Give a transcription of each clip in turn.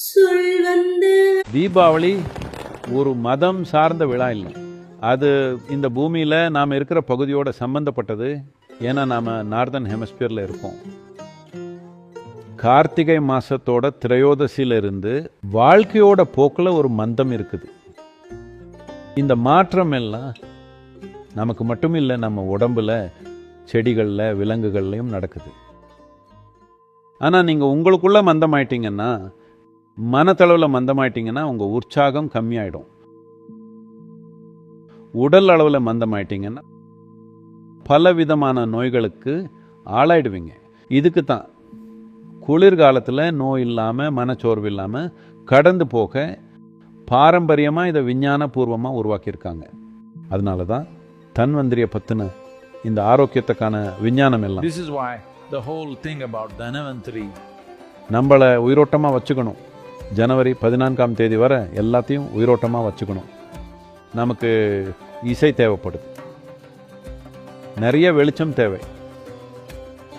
சொல் வந்து தீபாவளி ஒரு மதம் சார்ந்த விழா இல்லை. அது இந்த பூமியில் நாம் இருக்கிற பகுதியோட சம்பந்தப்பட்டது. ஏன்னா நாம் நார்தன் ஹெமஸ்பியரில் இருக்கோம். கார்த்திகை மாதத்தோட திரையோதசியில இருந்து வாழ்க்கையோட போக்கில் ஒரு மந்தம் இருக்குது. இந்த மாற்றம் எல்லாம் நமக்கு மட்டும் இல்லை நம்ம உடம்புல செடிகளில் விலங்குகள்லையும் நடக்குது. ஆனால் நீங்கள் உங்களுக்குள்ள மந்தமாயிட்டீங்கன்னா மனத்தளவில் மந்தமாயிட்டீங்கன்னா உங்கள் உற்சாகம் கம்மியாயிடும். உடல் அளவில் மந்தமாயிட்டீங்கன்னா பல விதமான நோய்களுக்கு ஆளாயிடுவீங்க. இதுக்கு தான் குளிர்காலத்தில் நோய் இல்லாமல் மனச்சோர்வு இல்லாமல் கடந்து போக பாரம்பரியமாக இதை விஞ்ஞானபூர்வமாக உருவாக்கியிருக்காங்க. அதனால தான் தன்வந்திரியை பற்றின இந்த ஆரோக்கியத்துக்கான விஞ்ஞானம் எல்லாம். This is why the whole thing about Dhanavantari நம்மளை உயிரோட்டமாக வச்சுக்கணும். ஜனவரி பதினான்காம் தேதி வரை எல்லாத்தையும் உயிரோட்டமாக வச்சுக்கணும். நமக்கு இசை தேவைப்படுது. நிறைய வெளிச்சம் தேவை.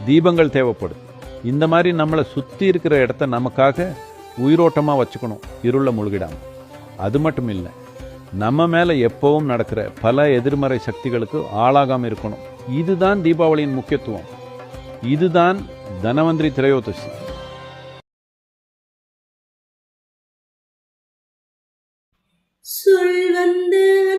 தீபங்கள் தேவைப்படுது. இந்த மாதிரி நம்மளை சுற்றி இருக்கிற இடத்த நமக்காக உயிரோட்டமாக வச்சுக்கணும் இருளை முழுகிடாம. அது மட்டும் இல்லை நம்ம மேலே எப்பவும் நடக்கிற பல எதிர்மறை சக்திகளுக்கு ஆளாகாமல் இருக்கணும். இதுதான் தீபாவளியின் முக்கியத்துவம். இதுதான் தனவந்திரி திரையோதசி. சொல் வந்து